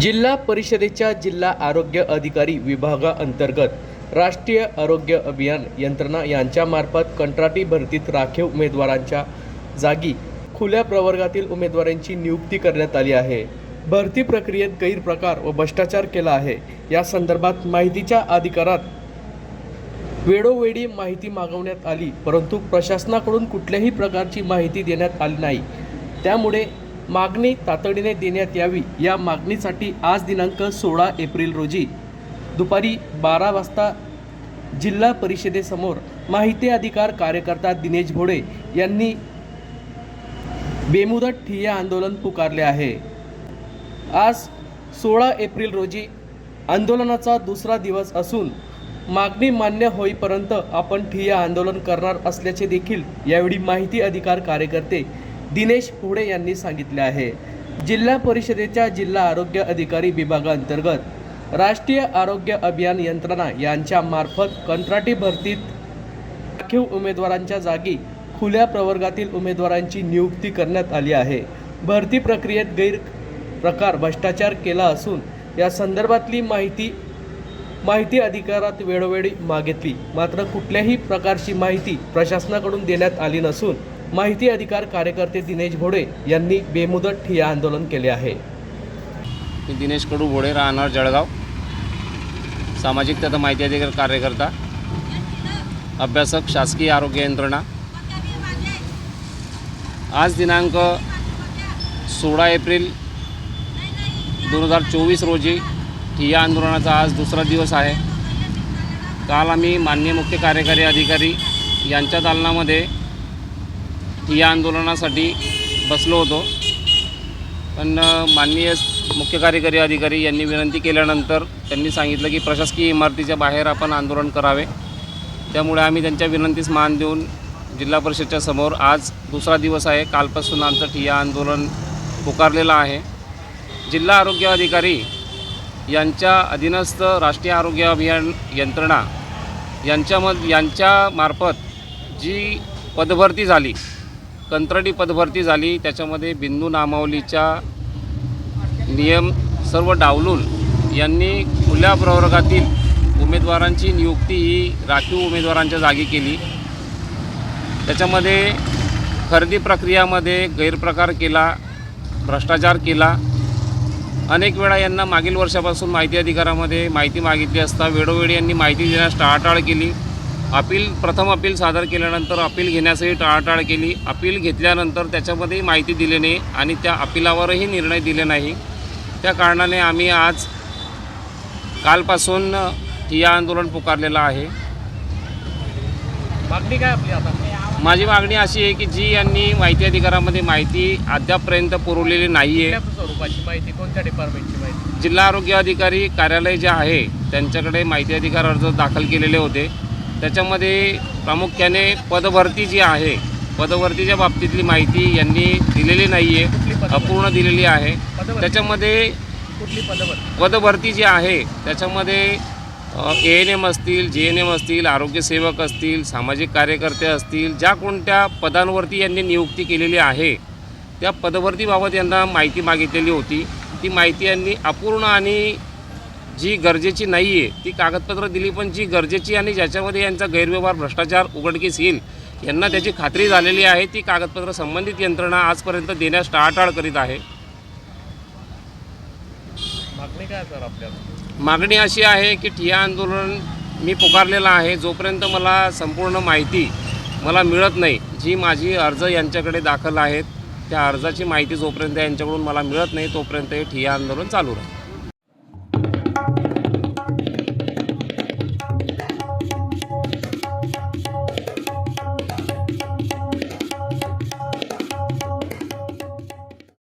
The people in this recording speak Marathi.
जिल्हा परिषदेच्या जिल्हा आरोग्य अधिकारी विभागाअंतर्गत राष्ट्रीय आरोग्य अभियान यंत्रणा यांच्यामार्फत कंत्राटी भरतीत राखीव उमेदवारांच्या जागी खुल्या प्रवर्गातील उमेदवारांची नियुक्ती करण्यात आली आहे. भरती प्रक्रियेत गैरप्रकार व भ्रष्टाचार केला आहे. या संदर्भात माहितीच्या अधिकारात वेळोवेळी माहिती मागवण्यात आली परंतु प्रशासनाकडून कुठल्याही प्रकारची माहिती देण्यात आली नाही. त्यामुळे मागणी तातडीने देण्यात यावी या मागणीसाठी आज दिनांक सोळा एप्रिल रोजी दुपारी बारा वाजता जिल्हा परिषदेसमोर माहिती अधिकार कार्यकर्ता दिनेश भोडे यांनी बेमुदत ठिय्या आंदोलन पुकारले आहे. आज सोळा एप्रिल रोजी आंदोलनाचा दुसरा दिवस असून मागणी मान्य होईपर्यंत आपण ठिय्या आंदोलन करणार असल्याचे देखील यावेळी माहिती अधिकार कार्यकर्ते दिनेश फुडे यांनी सांगितले आहे. जिल्हा परिषदेच्या जिल्हा आरोग्य अधिकारी विभागाअंतर्गत राष्ट्रीय आरोग्य अभियान यंत्रणा यांच्या मार्फत कंत्राटी भरतीत राखीव उमेदवारांच्या जागी खुल्या प्रवर्गातील उमेदवारांची नियुक्ती करण्यात आली आहे. भरती प्रक्रियेत गैर प्रकार भ्रष्टाचार केला असून या संदर्भातली माहिती माहिती अधिकारात वेळोवेळी मागितली. मात्र कुठल्याही प्रकारची माहिती प्रशासनाकडून देण्यात आली नसून माहिती अधिकार कार्यकर्ते दिनेश भोडे यांनी बेमुदत ठिय्या आंदोलन केले आहे. मी दिनेश कडू भोडे राहणार जळगाव. सामाजिक तथा माहिती अधिकार कार्यकर्ता अभ्यासक शासकीय आरोग्य यंत्रणा. आज दिनांक सोळा एप्रिल दोन हजार चोवीस रोजी ठिय्या आंदोलनाचा आज दुसरा दिवस आहे. काल आम्ही माननीय मुख्य कार्यकारी अधिकारी यांच्या दालनामध्ये ठिय्या आंदोलनासाठी बसलो होतो. पण माननीय मुख्य कार्यकारी अधिकारी यांनी विनंती केल्यानंतर त्यांनी सांगितलं की प्रशासकीय इमारतीच्या बाहेर आपण आंदोलन करावे. त्यामुळे आम्ही त्यांच्या विनंतीस मान देऊन जिल्हा परिषदच्या समोर आज दुसरा दिवस आहे. कालपासून आमचं ठिय्या आंदोलन पुकारलेलं आहे. जिल्हा आरोग्य अधिकारी यांच्या अधीनस्थ राष्ट्रीय आरोग्य अभियान यंत्रणा यांच्यामध यांच्यामार्फत जी पदभरती झाली कंत्राटी पदभरती झाली. त्याच्यामध्ये बिंदू नामावलीच्या नियम सर्व डावलून यांनी खुल्या प्रवर्गातील उमेदवारांची नियुक्ती ही राखीव उमेदवारांच्या जागी केली. त्याच्यामध्ये खरेदी प्रक्रियामध्ये गैरप्रकार केला भ्रष्टाचार केला. अनेक वेळा यांना मागील वर्षापासून माहिती अधिकारामध्ये माहिती मागितली असता वेळोवेळी यांनी माहिती देण्यास टाळाटाळ केली. अपील प्रथम अपील सादर केल्यानंतर अपील घेण्यासही टाळाटाळ केली. अपील घेतल्यानंतर त्याच्यामध्येही माहिती दिली नाही आणि त्या अपिलावरही निर्णय दिले नाही. त्या कारणाने आम्ही आज कालपासून ठिय्या आंदोलन पुकारलेलं आहे. मागणी काय आपली आता? माझी मागणी अशी आहे की जी यांनी माहिती अधिकारामध्ये माहिती अद्यापपर्यंत पुरवलेली नाही आहे स्वरूपाची माहिती? कोणत्या डिपार्टमेंटची माहिती? जिल्हा आरोग्य अधिकारी कार्यालय जे आहे त्यांच्याकडे माहिती अधिकार अर्ज दाखल केलेले होते. त्याच्यामध्ये प्रामुख्याने पदभरती जी आहे पदभरतीच्या बाबतीतली माहिती यांनी दिलेली नाही आहे? अपूर्ण दिलेली आहे? त्याच्यामध्ये कुठली पदभरती जी आहे त्याच्यामध्ये ए एन एम असतील जे एन एम असतील आरोग्यसेवक असतील सामाजिक कार्यकर्ते असतील ज्या कोणत्या पदांवरती यांनी नियुक्ती केलेली आहे त्या पदभरतीबाबत यांना माहिती मागितलेली होती ती माहिती यांनी अपूर्ण आणि जी गरजेची नाही आहे ती कागदपत्र दिली पण जी गरजेची आणि ज्याच्यामध्ये यांचा गैरव्यवहार भ्रष्टाचार उघडकीस येईल यांना त्याची खात्री झालेली आहे. ती कागदपत्र संबंधित यंत्रणा आजपर्यंत देण्यास टाळाटाळ करीत आहे. मागणी काय सर आपल्याला? मागणी अशी आहे की ठिय्या आंदोलन मी पुकारलेलं आहे. जोपर्यंत मला संपूर्ण माहिती मला मिळत नाही जी माझी अर्ज यांच्याकडे दाखल आहेत त्या अर्जाची माहिती जोपर्यंत यांच्याकडून मला मिळत नाही तोपर्यंत हे ठिय्या आंदोलन चालू राहील.